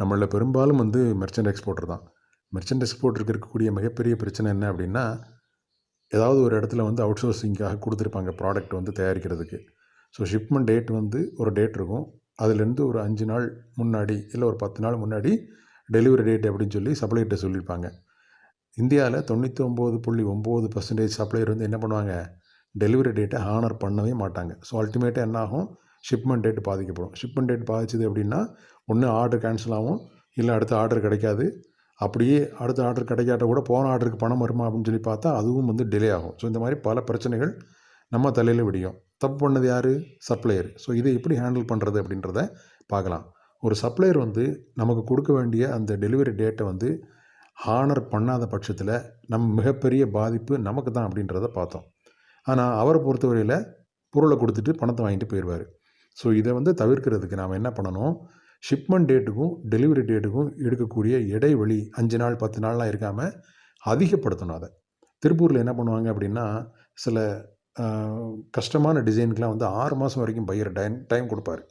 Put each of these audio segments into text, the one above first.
நம்மளில் பெரும்பாலும் வந்து மெர்ச்சன்ட் எக்ஸ்போர்ட்டர் தான். மெர்ச்சன்ட் எக்ஸ்போர்ட்டருக்கு இருக்கக்கூடிய மிகப்பெரிய பிரச்சனை என்ன அப்படின்னா ஏதாவது ஒரு இடத்துல வந்து அவுட் சோர்சிங்காக கொடுத்துருப்பாங்க ப்ராடக்ட் வந்து தயாரிக்கிறதுக்கு. ஸோ ஷிப்மெண்ட் டேட் வந்து ஒரு டேட் இருக்கும். அதுலேருந்து ஒரு அஞ்சு நாள் முன்னாடி இல்லை ஒரு பத்து நாள் முன்னாடி டெலிவரி டேட் அப்படின்னு சொல்லி சப்ளைகிட்ட சொல்லியிருப்பாங்க. இந்தியாவில் தொண்ணூற்றி ஒம்பது புள்ளி ஒம்பது பர்சன்டேஜ் சப்ளையர் வந்து என்ன பண்ணுவாங்க? டெலிவரி டேட்டை ஹானர் பண்ணவே மாட்டாங்க. ஸோ அல்டிமேட்டாக என்ன ஆகும்? ஷிப்மெண்ட் டேட் பாதிக்கப்படும். ஷிப்மெண்ட் டேட் பாதிச்சது அப்படின்னா ஒன்று ஆர்டர் கேன்சல் ஆகும். இல்லை அடுத்த ஆர்டர் கிடைக்காது. அப்படியே அடுத்த ஆர்டர் கிடைக்காட்ட கூட போன ஆர்டருக்கு பணம் வருமா அப்படின்னு சொல்லி பார்த்தா அதுவும் வந்து டிலே ஆகும். ஸோ இந்த மாதிரி பல பிரச்சனைகள் நம்ம தலையில் விடியும். தப்பு பண்ணது யார்? சப்ளையர் ஸோ இதை எப்படி ஹேண்டில் பண்ணுறது அப்படின்றத பார்க்கலாம். ஒரு சப்ளையர் வந்து நமக்கு கொடுக்க வேண்டிய அந்த டெலிவரி டேட்டை வந்து ஹானர் பண்ணாத பட்சத்தில் நம் மிகப்பெரிய பாதிப்பு நமக்கு தான் அப்படின்றத பார்த்தோம். ஆனால் அவரை பொறுத்தவரையில் பொருளை கொடுத்துட்டு பணத்தை வாங்கிட்டு போயிடுவார் ஸோ இதை வந்து தவிர்க்கிறதுக்கு நாம் என்ன பண்ணணும்? ஷிப்மெண்ட் டேட்டுக்கும் டெலிவரி டேட்டுக்கும் எடுக்கக்கூடிய இடைவெளி அஞ்சு நாள் பத்து நாள்லாம் இருக்காமல் அதிகப்படுத்தணும் அதை. திருப்பூரில் என்ன பண்ணுவாங்க அப்படின்னா சில கஷ்டமான டிசைனுக்கெலாம் வந்து ஆறு மாதம் வரைக்கும் பையர் டைம் டைம் கொடுப்பாரு.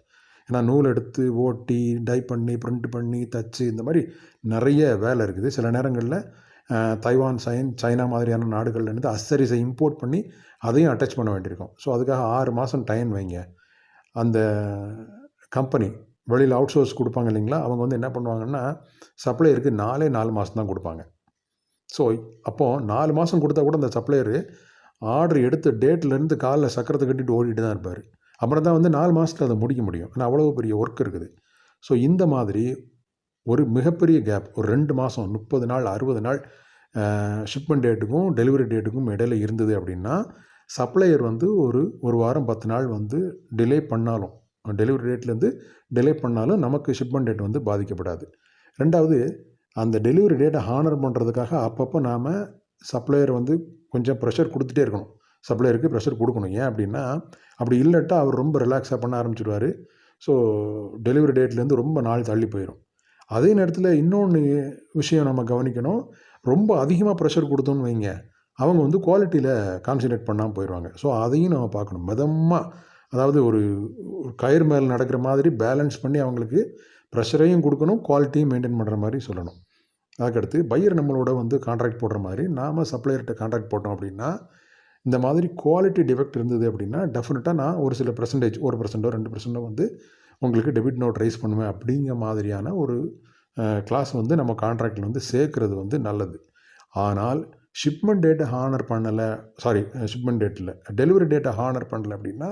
ஏன்னா நூல் எடுத்து ஓட்டி டை பண்ணி பிரிண்ட் பண்ணி தச்சு இந்த மாதிரி நிறைய வேலை இருக்குது. சில நேரங்களில் தைவான் சைன் சைனா மாதிரியான நாடுகள்லேருந்து அசரிஸை இம்போர்ட் பண்ணி அதையும் அட்டாச் பண்ண வேண்டியிருக்கும். ஸோ அதுக்காக ஆறு மாதம் டைம் வைங்க. அந்த கம்பெனி வெளியில் அவுட் சோர்ஸ் கொடுப்பாங்க இல்லைங்களா? அவங்க வந்து என்ன பண்ணுவாங்கன்னா சப்ளையருக்கு நாலே நாலு மாதம் தான் கொடுப்பாங்க. ஸோ அப்போது நாலு மாதம் கொடுத்தா கூட அந்த சப்ளையரு ஆர்டர் எடுத்த டேட்லேருந்து காலில் சக்கரத்தை கட்டிட்டு ஓடிட்டு தான் இருப்பார். அப்புறம் தான் வந்து நாலு மாதத்தில் அதை முடிக்க முடியும். ஏன்னா அவ்வளோ பெரிய ஒர்க் இருக்குது. ஸோ இந்த மாதிரி ஒரு மிகப்பெரிய கேப் ஒரு ரெண்டு மாதம் முப்பது நாள் அறுபது நாள் ஷிப்மெண்ட் டேட்டுக்கும் டெலிவரி டேட்டுக்கும் இடையில இருந்தது அப்படின்னா சப்ளையர் வந்து ஒரு ஒரு வாரம் பத்து நாள் வந்து டிலே பண்ணாலும் டெலிவரி டேட்லேருந்து டிலே பண்ணாலும் நமக்கு ஷிப்மெண்ட் டேட் வந்து பாதிக்கப்படாது. ரெண்டாவது அந்த டெலிவரி டேட்டை ஹானர் பண்ணுறதுக்காக அப்பப்போ நாம் சப்ளையர் வந்து கொஞ்சம் ப்ரெஷர் கொடுத்துட்டே இருக்கணும். சப்ளையருக்கு ப்ரெஷர் கொடுக்கணும். ஏன் அப்படின்னா அப்படி இல்லட்டா அவர் ரொம்ப ரிலாக்ஸாக பண்ண ஆரம்பிச்சிடுவார் ஸோ டெலிவரி டேட்லேருந்து ரொம்ப நாள் தள்ளி போயிடும் அதே நேரத்தில் இன்னொன்று விஷயம் நம்ம கவனிக்கணும். ரொம்ப அதிகமாக ப்ரெஷர் கொடுத்தோன்னு வைங்க. அவங்க வந்து குவாலிட்டியில் கான்சன்ட்ரேட் பண்ணாமல் போயிடுவாங்க ஸோ அதையும் நம்ம பார்க்கணும். மிதமாக அதாவது ஒரு கயிறு மேலே நடக்கிற மாதிரி பேலன்ஸ் பண்ணி அவங்களுக்கு ப்ரெஷரையும் கொடுக்கணும் குவாலிட்டியும் மெயின்டைன் பண்ணுற மாதிரி சொல்லணும். அதுக்கடுத்து பையர் நம்மளோட வந்து கான்ட்ராக்ட் போடுற மாதிரி நாம் சப்ளையர்கிட்ட கான்ட்ராக்ட் போட்டோம் அப்படின்னா இந்த மாதிரி குவாலிட்டி டிஃபெக்ட் இருந்தது அப்படின்னா டெஃபினட்டாக நான் ஒரு சில பர்சன்டேஜ் ஒரு பர்சன்டோ ரெண்டு பர்சன்டோ வந்து உங்களுக்கு டெபிட் நோட் ரைஸ் பண்ணுவேன் அப்படிங்கிற மாதிரியான ஒரு கிளாஸ் வந்து நம்ம கான்ட்ராக்டில் வந்து சேர்க்குறது வந்து நல்லது. ஆனால் ஷிப்மெண்ட் டேட்டை ஹானர் பண்ணலை. சாரி ஷிப்மெண்ட் டேட்டில் டெலிவரி டேட்டை ஹானர் பண்ணலை அப்படின்னா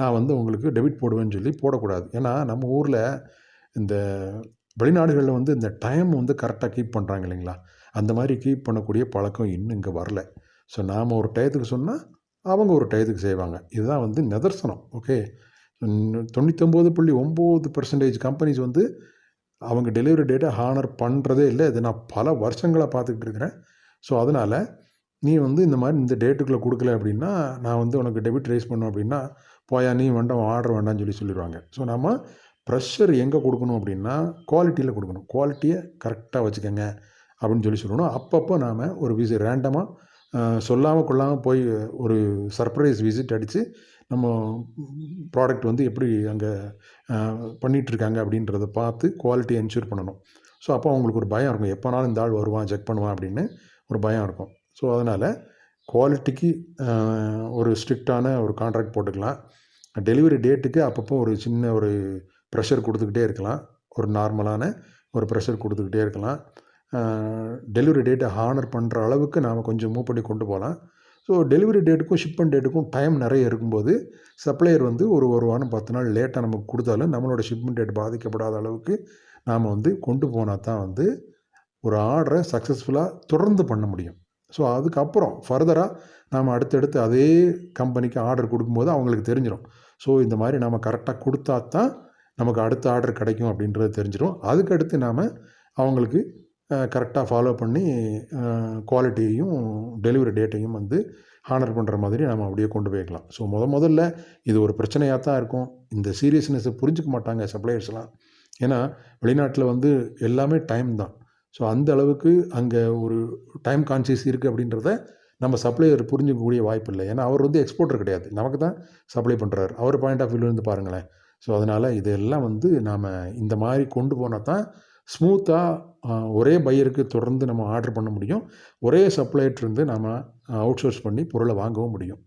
நான் வந்து உங்களுக்கு டெபிட் போடுவேன்னு சொல்லி போடக்கூடாது. ஏன்னா நம்ம ஊரில் இந்த வெளிநாடுகளில் வந்து இந்த டைம் வந்து கரெக்டாக கீப் பண்ணுறாங்க இல்லைங்களா? அந்த மாதிரி கீப் பண்ணக்கூடிய பழக்கம் இன்னும் இங்கே வரல. ஸோ நாம் ஒரு டயத்துக்கு சொன்னால் அவங்க ஒரு டயத்துக்கு செய்வாங்க. இதுதான் வந்து நிதர்சனம் ஓகே தொண்ணூத்தொம்பது புள்ளி ஒம்பது பர்சன்டேஜ் கம்பெனிஸ் வந்து அவங்க டெலிவரி டேட்டை ஹானர் பண்ணுறதே இல்லை. இதை நான் பல வருஷங்களாக பார்த்துக்கிட்டு இருக்கிறேன். ஸோ அதனால் நீ வந்து இந்த மாதிரி இந்த டேட்டுக்குள்ளே கொடுக்கல அப்படின்னா நான் வந்து உனக்கு டெபிட் ரைஸ் பண்ணோம் அப்படின்னா போயா நீ வேண்டாம் ஆர்டர் வேண்டாம்னு சொல்லி சொல்லிடுவாங்க ஸோ நம்ம ப்ரெஷர் எங்கே கொடுக்கணும் அப்படின்னா குவாலிட்டியில் கொடுக்கணும். குவாலிட்டியை கரெக்டாக வச்சுக்கோங்க அப்படின்னு சொல்லி சொல்லணும். அப்பப்போ நாம் ஒரு விசி ரேண்டமாக சொல்லாமல் கொள்ளாமல் போய் ஒரு சர்ப்ரைஸ் விசிட் அடித்து நம்ம ப்ராடக்ட் வந்து எப்படி அங்கே பண்ணிகிட்ருக்காங்க அப்படின்றத பார்த்து குவாலிட்டி என்ஷூர் பண்ணணும். ஸோ அப்போ அவங்களுக்கு ஒரு பயம் இருக்கும். எப்போனாலும் இந்த ஆள் வருவான் செக் பண்ணுவான் அப்படின்னு. ஒரு பயம் இருக்கும். ஸோ அதனால் குவாலிட்டிக்கு ஒரு ஸ்ட்ரிக்டான ஒரு கான்ட்ராக்ட் போட்டுக்கலாம். டெலிவரி டேட்டுக்கு அப்பப்போ ஒரு சின்ன ஒரு ப்ரெஷர் கொடுத்துக்கிட்டே இருக்கலாம். ஒரு நார்மலான ஒரு ப்ரெஷர் கொடுத்துக்கிட்டே இருக்கலாம். டெலிவரி டேட்டை ஹானர் பண்ணுற அளவுக்கு நாம் கொஞ்சம் மூவ் பண்ணி கொண்டு போகலாம். ஸோ டெலிவரி டேட்டுக்கும் ஷிப்மெண்ட் டேட்டுக்கும் டைம் நிறைய இருக்கும்போது சப்ளையர் வந்து ஒரு ஒரு வாரம் பத்து நாள் லேட்டாக நமக்கு கொடுத்தாலும் நம்மளோட ஷிப்மெண்ட் டேட் பாதிக்கப்படாத அளவுக்கு நாம் வந்து கொண்டு போனால் தான் வந்து ஒரு ஆர்டரை சக்ஸஸ்ஃபுல்லாக தொடர்ந்து பண்ண முடியும். ஸோ அதுக்கப்புறம் ஃபர்தராக நாம் அடுத்தடுத்து அதே கம்பெனிக்கு ஆர்டர் கொடுக்கும்போது அவங்களுக்கு தெரிஞ்சிடும் ஸோ இந்த மாதிரி நாம் கரெக்டாக கொடுத்தா தான் நமக்கு அடுத்த ஆர்டர் கிடைக்கும் அப்படின்றது தெரிஞ்சிடும் அதுக்கடுத்து நாம் அவங்களுக்கு கரெக்டாக ஃபாலோ பண்ணி குவாலிட்டியையும் டெலிவரி டேட்டையும் வந்து ஹானர் பண்ணுற மாதிரி நம்ம அப்படியே கொண்டு போய்க்கலாம். ஸோ முத முதல்ல இது ஒரு பிரச்சனையாக தான் இருக்கும். இந்த சீரியஸ்னஸை புரிஞ்சுக்க மாட்டாங்க சப்ளையர்ஸ்லாம் ஏன்னா வெளிநாட்டில் வந்து எல்லாமே டைம் தான். ஸோ அந்த அளவுக்கு அங்கே ஒரு டைம் கான்சியஸ் இருக்குது அப்படின்றத நம்ம சப்ளையர் புரிஞ்சுக்கக்கூடிய வாய்ப்பு இல்லை. ஏன்னா அவர் வந்து எக்ஸ்போர்ட்டர் கிடையாது. நமக்கு தான் சப்ளை பண்ணுறாரு அவர் பாயிண்ட் ஆஃப் வியூலேருந்து பாருங்களேன். ஸோ அதனால் இதெல்லாம் வந்து நாம் இந்த மாதிரி கொண்டு போனால் தான் ஸ்மூத்தாக ஒரே பையருக்கு தொடர்ந்து நம்ம ஆர்டர் பண்ண முடியும். ஒரே சப்ளையர்ட்டிருந்து நாம் அவுட் சோர்ஸ் பண்ணி பொருளை வாங்கவும் முடியும்.